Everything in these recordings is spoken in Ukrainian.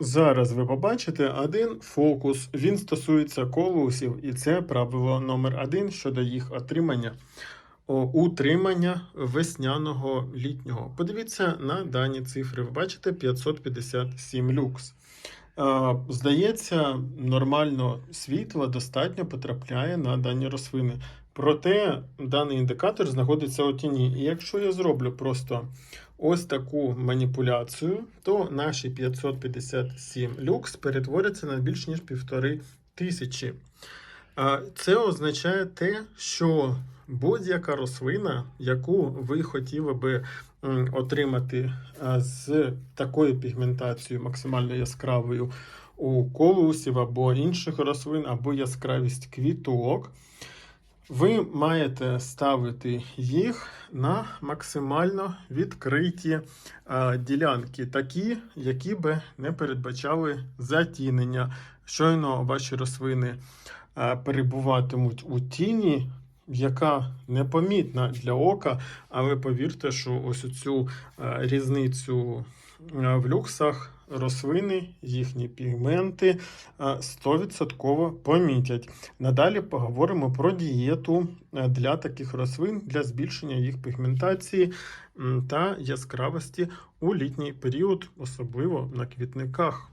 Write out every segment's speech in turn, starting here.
Зараз ви побачите один фокус. Він стосується колусів, і це правило номер один щодо їх отримання. Утримання весняного літнього. Подивіться на дані цифри. Ви бачите 557 люкс. Е, Здається, нормально світла достатньо потрапляє на дані рослини. Проте даний індикатор знаходиться у тіні. І якщо я зроблю просто ось таку маніпуляцію, то наші 557 люкс перетворяться на більш ніж півтори тисячі. Це означає те, що будь-яка рослина, яку ви хотіли би отримати з такою пігментацією максимально яскравою у колусів або інших рослин, або яскравість квіток, ви маєте ставити їх на максимально відкриті а, ділянки, такі, які би не передбачали затінення. Щойно ваші рослини а, перебуватимуть у тіні, яка непомітна для ока, але повірте, що ось цю різницю а, в люксах рослини, їхні пігменти 100% помітять. Надалі поговоримо про дієту е, для таких рослин для збільшення їх пігментації та яскравості у літній період, особливо на квітниках.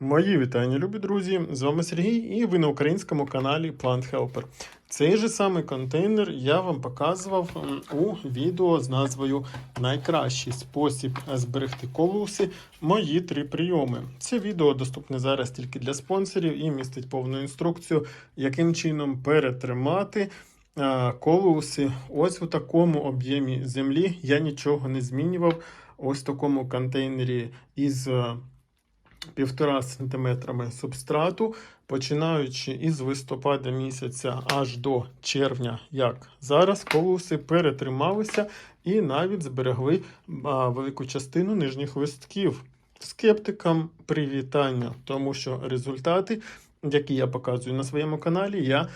Мої вітання, любі друзі! З вами Сергій, і ви на українському каналі Plant Helper. Цей же самий контейнер я вам показував у відео з назвою Найкращий спосіб зберегти колуси. Мої три прийоми. Це відео доступне зараз тільки для спонсорів і містить повну інструкцію, яким чином перетримати. а, Колуси ось у такому об'ємі землі я нічого не змінював. Ось в такому контейнері із е, півтора сантиметрами субстрату, починаючи із листопада місяця аж до червня, як зараз, колуси перетрималися і навіть зберегли велику частину нижніх листків. Скептикам привітання, тому що результати, які я показую на своєму каналі, я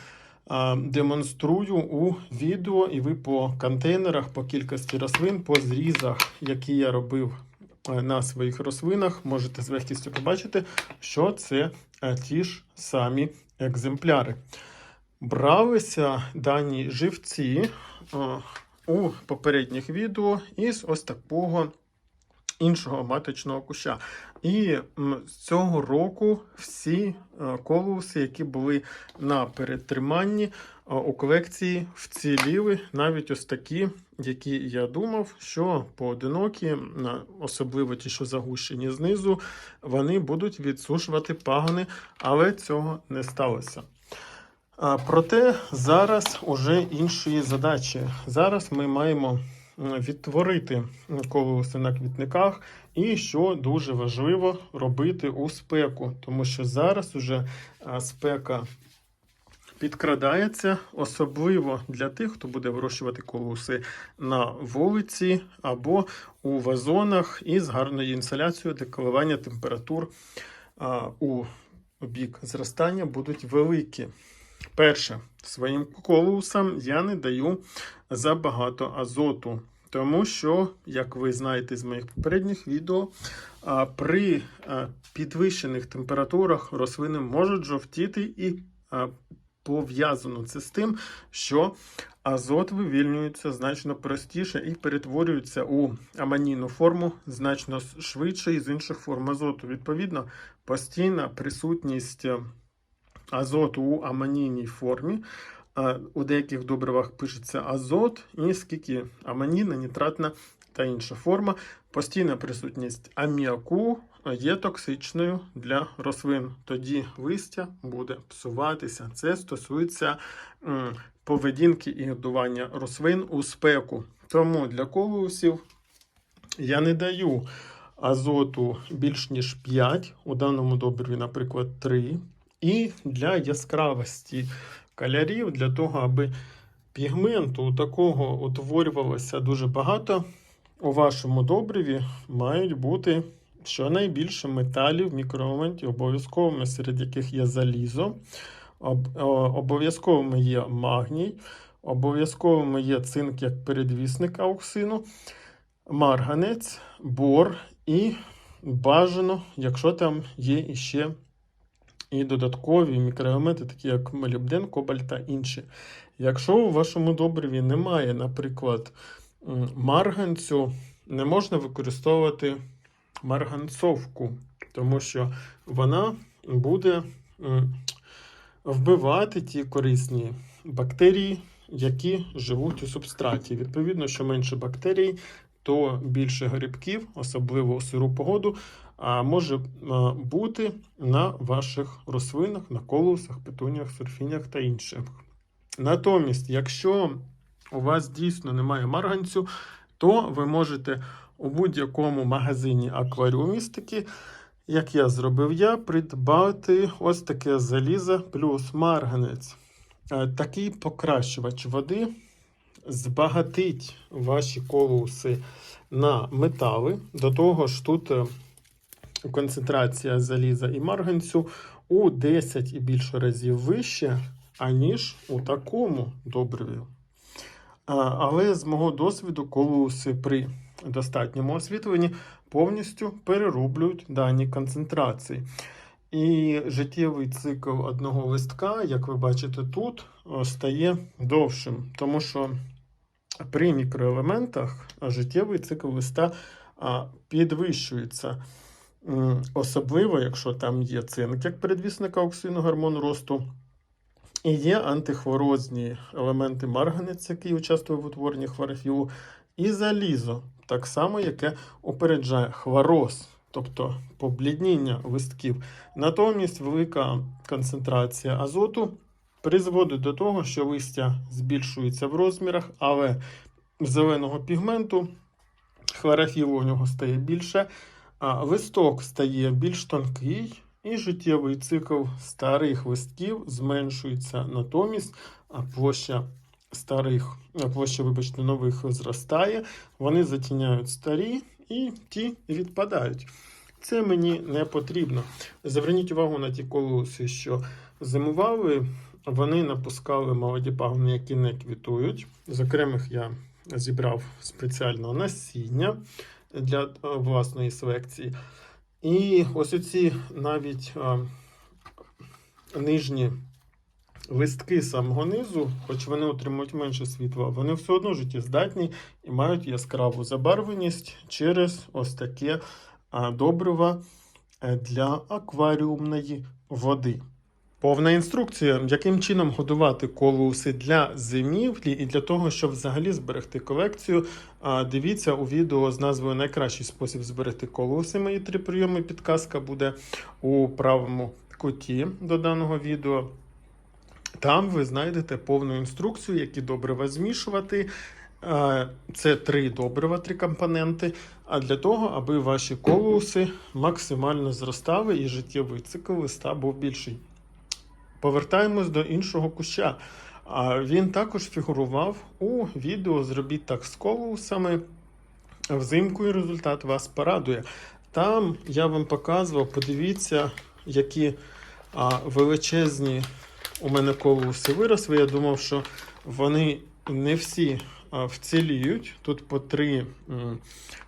демонструю у відео, і ви по контейнерах, по кількості рослин, по зрізах, які я робив на своїх рослинах, можете з легкістю побачити, що це е, ті ж самі екземпляри. Бралися дані живці е, у попередніх відео із ось такого іншого маточного куща. І з цього року всі е, колуси, які були на перетриманні е, у колекції, вціліли навіть ось такі, які я думав, що поодинокі, особливо ті, що загущені знизу, вони будуть відсушувати пагони, але цього не сталося. Проте зараз уже інші задачі. Зараз ми маємо відтворити колоси на квітниках, і що дуже важливо робити у спеку, тому що зараз уже спека підкрадається, особливо для тих, хто буде вирощувати колоси на вулиці або у вазонах із гарною інсоляцією, де коливання температур у бік зростання будуть великі. Перше, своїм колусам я не даю забагато азоту, тому що, як ви знаєте з моїх попередніх відео, при підвищених температурах рослини можуть жовтіти і пов'язано це з тим, що азот вивільнюється значно простіше і перетворюється у аманійну форму значно швидше із інших форм азоту. Відповідно, постійна присутність азоту у аманійній формі. У деяких добривах пишеться азот, і скільки аманіна, нітратна та інша форма. Постійна присутність аміаку є токсичною для рослин. Тоді листя буде псуватися. Це стосується поведінки і годування рослин у спеку. Тому для колусів я не даю азоту більш ніж 5, у даному добриві, наприклад, 3. І для яскравості кольорів, для того, аби пігменту такого утворювалося дуже багато, у вашому добриві мають бути щонайбільше металів в мікроелементі обов'язковими, серед яких є залізо, обов'язковими є магній, Обов'язковими є цинк як передвісник ауксину, марганець, бор і бажано, якщо там є іще і додаткові мікроелементи, такі як молібден, кобальт та інші. Якщо у вашому добриві немає, наприклад, марганцю, не можна використовувати марганцовку, тому що вона буде вбивати ті корисні бактерії, які живуть у субстраті. Відповідно, що менше бактерій, то більше грибків, особливо у сиру погоду, може бути на ваших рослинах, на колусах, петуніях, сурфінях та інших. Натомість, якщо у вас дійсно немає марганцю, то ви можете у будь-якому магазині акваріумістики, як я зробив я, придбати ось таке залізо плюс марганець. Е, Такий покращувач води збагатить ваші колуси на метали. До того ж, тут е, концентрація заліза і марганцю у 10 і більше разів вище, аніж у такому добриві. Але з мого досвіду, колуси при достатньому освітленні повністю перероблюють дані концентрації. І життєвий цикл одного листка, як ви бачите тут, стає довшим, тому що при мікроелементах життєвий цикл листа підвищується. Особливо, якщо там є цинк як передвісник ауксину гормону росту, і є антихворозні елементи марганець, який участвує в утворенні хлорофілу, і залізо, так само, яке опереджає хвороз, тобто поблідніння листків. Натомість велика концентрація азоту призводить до того, що листя збільшується в розмірах, але зеленого пігменту хлорофілу у нього стає більше, листок стає більш тонкий, і життєвий цикл старих листків зменшується. Натомість а площа старих, площа, вибачте, нових зростає, вони затіняють старі і ті відпадають. Це мені не потрібно. Зверніть увагу на ті колоси, що зимували, вони напускали молоді пагони, які не квітують. З окремих я зібрав спеціально насіння для е, власної селекції. І ось оці навіть а, нижні листки самого низу, хоч вони отримують менше світла, вони все одно життєздатні і мають яскраву забарвленість через ось таке а, добрива е, для акваріумної води. Повна інструкція, яким чином годувати колуси для зимівлі і для того, щоб взагалі зберегти колекцію. Дивіться у відео з назвою Найкращий спосіб зберегти колуси. Мої три прийоми. Підказка буде у правому куті до даного відео. Там ви знайдете повну інструкцію, які добрива змішувати. Це три добрива, три компоненти. А для того, аби ваші колуси максимально зростали і життєвий цикл листа був більший. Повертаємось до іншого куща. А Він також фігурував у відео Зробіть так з колусами взимку, і результат вас порадує. Там я вам показував, подивіться, які величезні у мене колуси виросли. Я думав, що вони не всі вціліють. Тут по три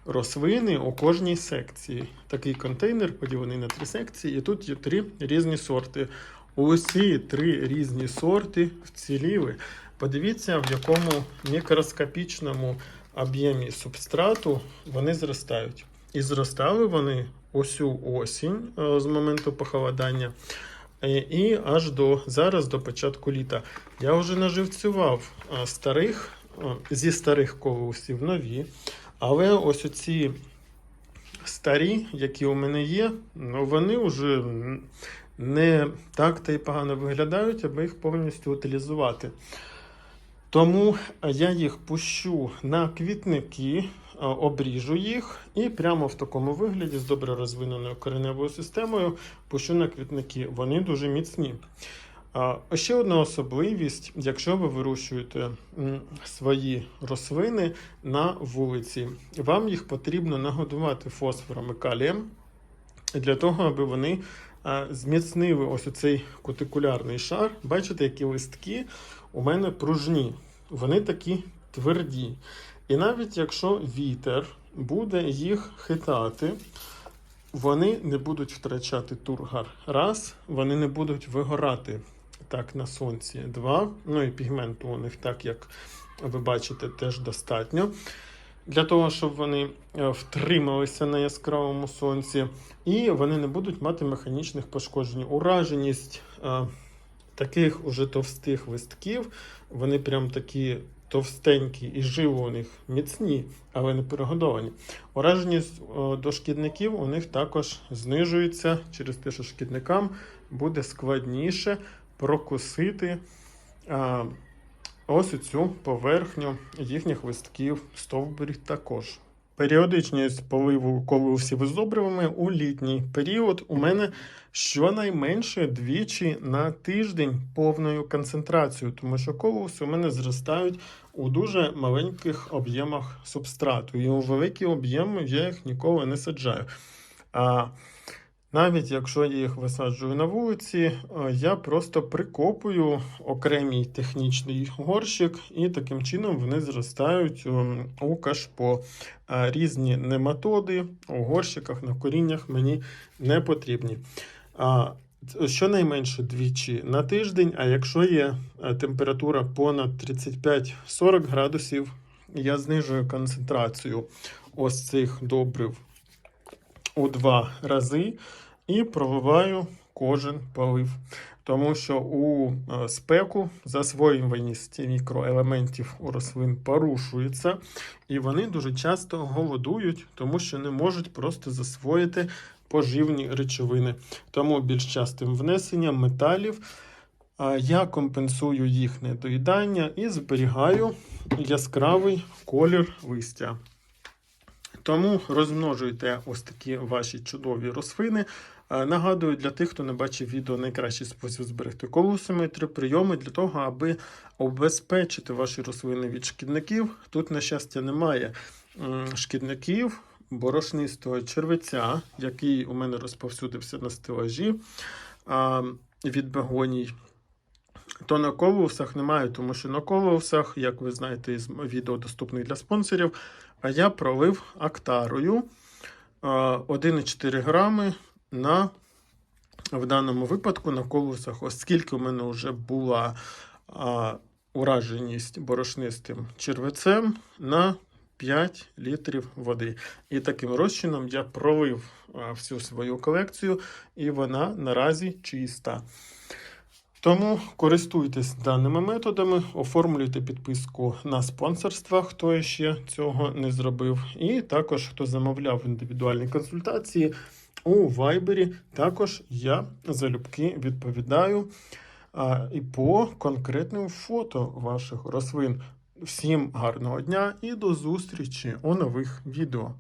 рослини у кожній секції. Такий контейнер поділений на три секції, і тут є три різні сорти. Усі три різні сорти вціліли. Подивіться, в якому мікроскопічному об'ємі субстрату вони зростають. І зростали вони усю осінь е, з моменту похолодання. е, І аж до зараз, до початку літа. Я вже наживцював е, старих, зі старих колосів нові. Але ось оці старі, які у мене є, ну вони вже не так та й погано виглядають, аби їх повністю утилізувати. Тому я їх пущу на квітники, обріжу їх і прямо в такому вигляді з добре розвиненою кореневою системою пущу на квітники. Вони дуже міцні. Ще одна особливість, якщо ви вирощуєте свої рослини на вулиці, вам їх потрібно нагодувати фосфором і калієм для того, аби вони зміцнили ось цей кутикулярний шар. Бачите, які листки у мене пружні. вони такі тверді. І навіть якщо вітер буде їх хитати, вони не будуть втрачати тургар. Раз, вони не будуть вигорати так на сонці. Два, ну і пігменту у них, так як ви бачите, теж достатньо. Для того, щоб вони е, втрималися на яскравому сонці, і вони не будуть мати механічних пошкоджень. Ураженість е, таких уже товстих листків, вони прям такі товстенькі і живо у них міцні, але не перегодовані. Ураженість е, до шкідників у них також знижується через те, що шкідникам буде складніше прокусити а, ось цю поверхню їхніх листків стовбурів також. Періодичність поливу колосів із добривами у літній період у мене щонайменше двічі на тиждень повною концентрацією, тому що колоси у мене зростають у дуже маленьких об'ємах субстрату. І у великі об'єми я їх ніколи не саджаю. А навіть якщо я їх висаджую на вулиці, е, я просто прикопую окремий технічний горщик, і таким чином вони зростають ем, у кашпо. Різні нематоди у горщиках на коріннях мені не потрібні. Щонайменше двічі на тиждень, а якщо є е, температура понад 35-40 градусів, я знижую концентрацію ось цих добрив у два рази і проливаю кожен полив. Тому що у е, спеку засвоюваність мікроелементів у рослин порушується, і вони дуже часто голодують, тому що не можуть просто засвоїти поживні речовини. Тому більш частим внесенням металів я компенсую їх недоїдання і зберігаю яскравий колір листя. Тому розмножуйте ось такі ваші чудові рослини. Е, Нагадую, для тих, хто не бачив відео, найкращий спосіб зберегти колосами три прийоми для того, аби обезпечити ваші рослини від шкідників. Тут, на щастя, немає шкідників борошнистого червеця, який у мене розповсюдився на стелажі від бегоній. То на колоусах немає, тому що на колоусах, як ви знаєте, із відео доступних для спонсорів, а я пролив актарою 1,4 грами на в даному випадку на колосах, оскільки у мене вже була ураженість борошнистим червецем на 5 літрів води. І таким розчином я пролив всю свою колекцію, і вона наразі чиста. Тому користуйтесь даними методами, оформлюйте підписку на спонсорство, хто ще цього не зробив. І також, хто замовляв індивідуальні консультації у Вайбері, також я залюбки відповідаю а, і по конкретним фото ваших рослин. Всім гарного дня і до зустрічі у нових відео.